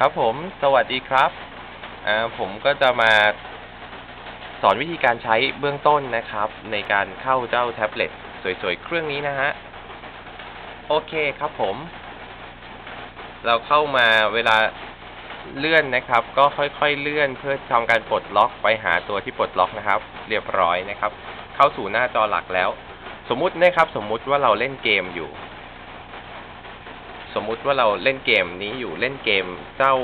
ครับผมสวัสดีครับผมก็จะมาสอนวิธีการใช้เบื้องต้นนะครับ ในการเข้าเจ้าแท็บเล็ตสวยๆ เครื่องนี้นะฮะ โอเคครับผม เราเข้ามาเวลาเลื่อนนะครับ ก็ค่อยๆเลื่อนเพื่อทำการปลดล็อกไปหาตัวที่ปลดล็อกนะครับ เรียบร้อยนะครับ เข้าสู่หน้าจอหลักแล้ว สมมุตินะครับ สมมุติว่าเราเล่นเกมอยู่ สมมุติว่าเราเล่นเกมนี้อยู่เล่นเกมเจ้า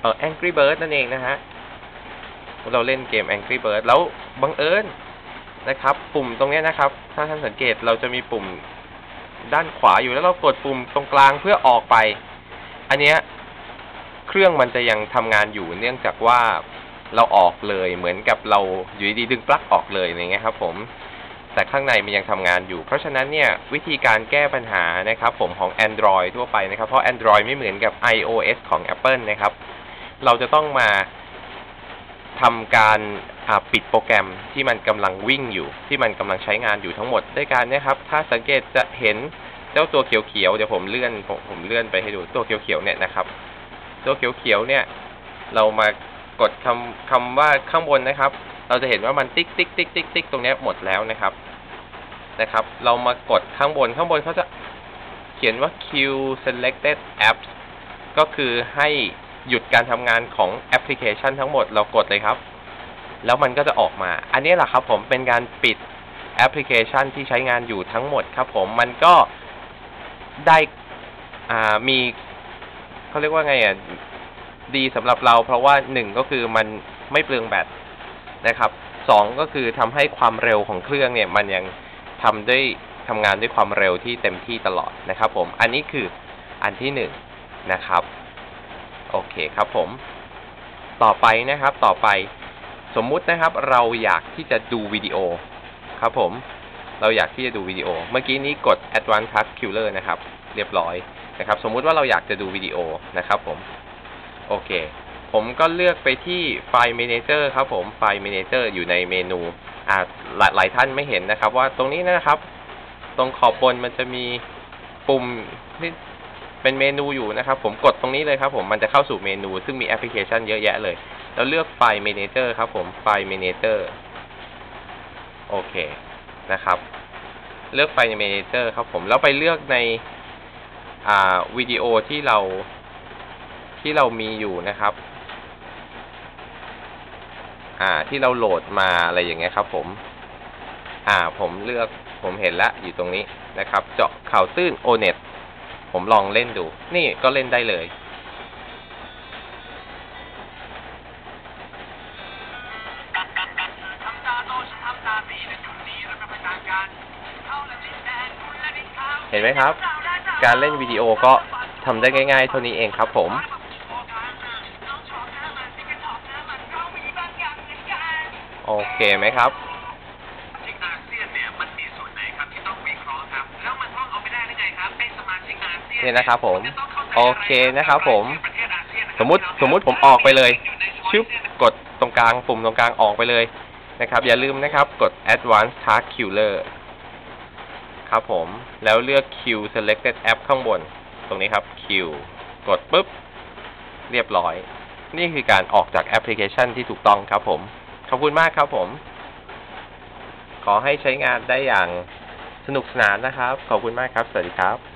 เอ่อ Angry Bird นั่นเองนะฮะ เราเล่นเกม Angry Bird แล้วบังเอิญนะครับ ปุ่มตรงนี้นะครับ ถ้าท่านสังเกตเราจะมีปุ่มด้านขวาอยู่แล้วเรากดปุ่มตรงกลางเพื่อออกไป อันเนี้ยเครื่องมันจะยังทำงานอยู่เนื่องจากว่าเราออกเลยเหมือนกับเราอยู่ดีๆดึงปลั๊กออกเลยอย่างเงี้ยครับ ผม แต่ข้างในมันยังทำงานอยู่ เพราะฉะนั้นเนี่ยวิธีการแก้ปัญหานะครับผมของ Android ทั่วไปนะครับ เพราะ Android ไม่เหมือนกับ iOS ของ Apple นะครับ เราจะต้องมาทำการปิดโปรแกรมที่มันกำลังวิ่งอยู่ ที่มันกำลังใช้งานอยู่ทั้งหมดด้วยการนะครับ ถ้าสังเกตจะเห็นเจ้าตัวเขียวๆเดี๋ยวผมเลื่อนผมผมเลื่อนไปให้ดูตัวเขียวๆเนี่ยนะครับ ตัวเขียวๆเนี่ย เรามากดคำคำว่าข้างบนนะครับ เราจะเห็นว่ามันติ๊กติ๊กติ๊กติ๊กติ๊กตรงนี้หมดแล้วนะครับ นะครับ เรามากดข้างบนข้างบนเขาจะเขียนว่า Q selected apps ก็คือให้หยุดการทำงานของแอปพลิเคชันทั้งหมดเรากดเลยครับ แล้วมันก็จะออกมา อันนี้แหละครับผมเป็นการปิดแอปพลิเคชันที่ใช้งานอยู่ทั้งหมดครับผมมันก็ได้มีเขาเรียกว่าไงอะดีสำหรับเราเพราะว่าหนึ่งก็คือมันไม่เปลืองแบตนะครับสองก็คือทำให้ความเร็วของเครื่องเนี่ยมันยัง ทำด้วยทำงานด้วยความเร็วที่เต็มที่ตลอดนะครับ ผม อันนี้คืออันที่หนึ่งนะครับ โอเคครับผม ต่อไปนะครับ ต่อไป สมมุตินะครับ เราอยากที่จะดูวิดีโอ ครับผม เราอยากที่จะดูวิดีโอ เมื่อกี้นี้กด Advanced Task Killer นะครับ เรียบร้อยนะครับ สมมุติว่าเราอยากจะดูวิดีโอนะครับ ผม โอเค ผมก็เลือกไปที่ไฟล์ Manager ครับผม ไฟล์ Manager อยู่ในเมนู อ่าหลายหลายท่านไม่เห็นนะครับ ว่าตรงนี้นะครับ ตรงขอบบนมันจะมีปุ่มที่เป็นเมนูอยู่นะครับ ผมกดตรงนี้เลยครับ ผมมันจะเข้าสู่เมนู ซึ่งมีแอปพลิเคชันเยอะแยะเลย แล้วเลือกไฟล์ Manager ครับ ผมไฟล์ Manager โอเคนะครับ เลือกไฟล์ใน Manager ครับ ผมแล้วไปเลือกในอ่าวิดีโอที่เราที่เรามีอยู่นะครับ อ่า ที่เราโหลดมาอะไรอย่างเงี้ยครับ ผม อ่า ผมเลือกผมเห็นละอยู่ตรงนี้นะครับ เจาะข่าวตื้น ONET ผมลองเล่นดู นี่ก็เล่นได้เลย เห็นไหมครับ การเล่นวิดีโอก็ทำได้ง่าย ๆ เท่านี้เองครับผม โอเคไหมครับชิกอาเซียนเนี่ยมันมีส่วนไหนครับที่ต้องวิเคราะห์ครับ แล้วมันต้องเอาไม่ได้ได้ไงครับเป็นสมาชิกอาเซียนเนี่ยนะครับ ผมจะต้องข้าใจโอเคนะครับ ผมประเทศอาเซียนนะคสรับมมุติสมมุติผมออกไปเลย ชึบกดตรงกลางปุ่มตรงกลางออกไปเลยนะครับ อย่าลืมนะครับ กด Advanced Task Killer ครับผม แล้วเลือก Q Selected App ข้างบน ตรงนี้ครับ Q กดปุ๊บ เรียบร้อย นี่คือการออกจากแอปพลิเคชันที่ถูกต้องครับผม ขอบคุณมากครับผม ขอให้ใช้งานได้อย่างสนุกสนานนะครับ ขอบคุณมากครับ สวัสดีครับ